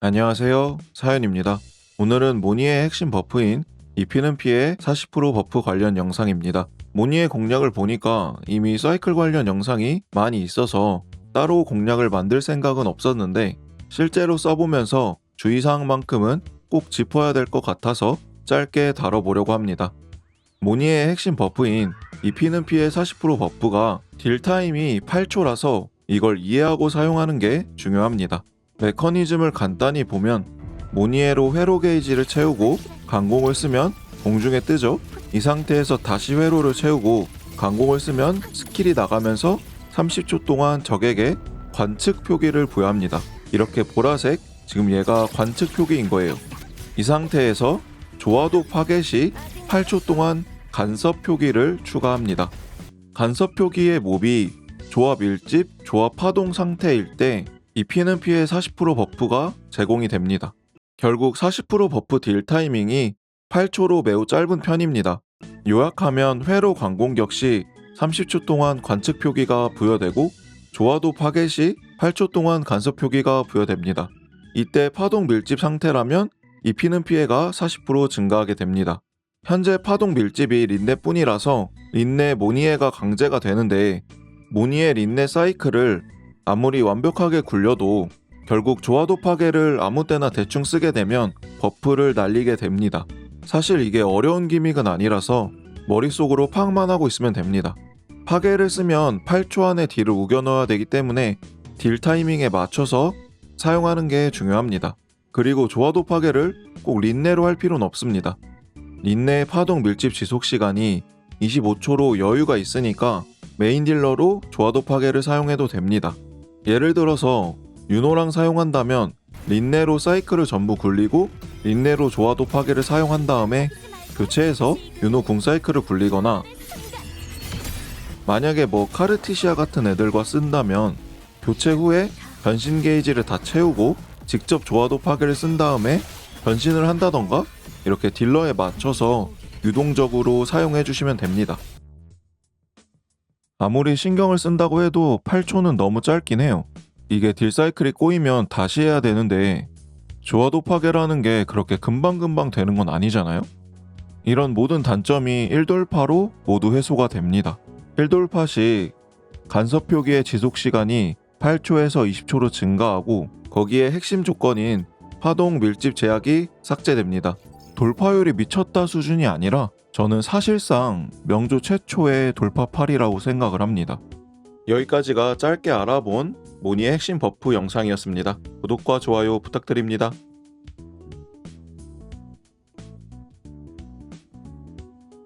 안녕하세요. 사연입니다. 오늘은 모니의 핵심 버프인 입히는 피해 40% 버프 관련 영상입니다. 모니의 공략을 보니까 이미 사이클 관련 영상이 많이 있어서 따로 공략을 만들 생각은 없었는데 실제로 써보면서 주의사항만큼은 꼭 짚어야 될 것 같아서 짧게 다뤄보려고 합니다. 모니의 핵심 버프인 입히는 피해 40% 버프가 딜 타임이 8초라서 이걸 이해하고 사용하는 게 중요합니다. 메커니즘을 간단히 보면 모니에로 회로 게이지를 채우고 강공을 쓰면 공중에 뜨죠. 이 상태에서 다시 회로를 채우고 강공을 쓰면 스킬이 나가면서 30초 동안 적에게 관측 표기를 부여합니다. 이렇게 보라색 지금 얘가 관측 표기인 거예요. 이 상태에서 조화도 파괴 시 8초 동안 간섭 표기를 추가합니다. 간섭 표기의 몹이 조합 일집, 조합 파동 상태일 때 입히는 피해 40% 버프가 제공이 됩니다. 결국 40% 버프 딜 타이밍이 8초로 매우 짧은 편입니다. 요약하면 회로 광공격 시 30초 동안 관측 표기가 부여되고 조화도 파괴 시 8초 동안 간섭 표기가 부여됩니다. 이때 파동 밀집 상태라면 입히는 피해가 40% 증가하게 됩니다. 현재 파동 밀집이 린네뿐이라서 린네 모니에가 강제가 되는데 모니에 린네 사이클을 아무리 완벽하게 굴려도 결국 조화도 파괴를 아무 때나 대충 쓰게 되면 버프를 날리게 됩니다. 사실 이게 어려운 기믹은 아니라서 머릿속으로 파악만 하고 있으면 됩니다. 파괴를 쓰면 8초 안에 딜을 우겨 넣어야 되기 때문에 딜 타이밍에 맞춰서 사용하는 게 중요합니다. 그리고 조화도 파괴를 꼭 린네로 할 필요는 없습니다. 린네의 파동 밀집 지속 시간이 25초로 여유가 있으니까 메인 딜러로 조화도 파괴를 사용해도 됩니다. 예를 들어서 윤호랑 사용한다면 린네로 사이클을 전부 굴리고 린네로 조화도 파괴를 사용한 다음에 교체해서 윤호 궁 사이클을 굴리거나 만약에 뭐 카르티시아 같은 애들과 쓴다면 교체 후에 변신 게이지를 다 채우고 직접 조화도 파괴를 쓴 다음에 변신을 한다던가 이렇게 딜러에 맞춰서 유동적으로 사용해 주시면 됩니다. 아무리 신경을 쓴다고 해도 8초는 너무 짧긴 해요. 이게 딜 사이클이 꼬이면 다시 해야 되는데 조화도 파괴라는 게 그렇게 금방금방 되는 건 아니잖아요? 이런 모든 단점이 1돌파로 모두 해소가 됩니다. 1돌파 시 간섭 표기의 지속 시간이 8초에서 20초로 증가하고 거기에 핵심 조건인 파동 밀집 제약이 삭제됩니다. 돌파율이 미쳤다 수준이 아니라 저는 사실상 명조 최초의 돌파팔이라고 생각을 합니다. 여기까지가 짧게 알아본 모니의 핵심 버프 영상이었습니다. 구독과 좋아요 부탁드립니다.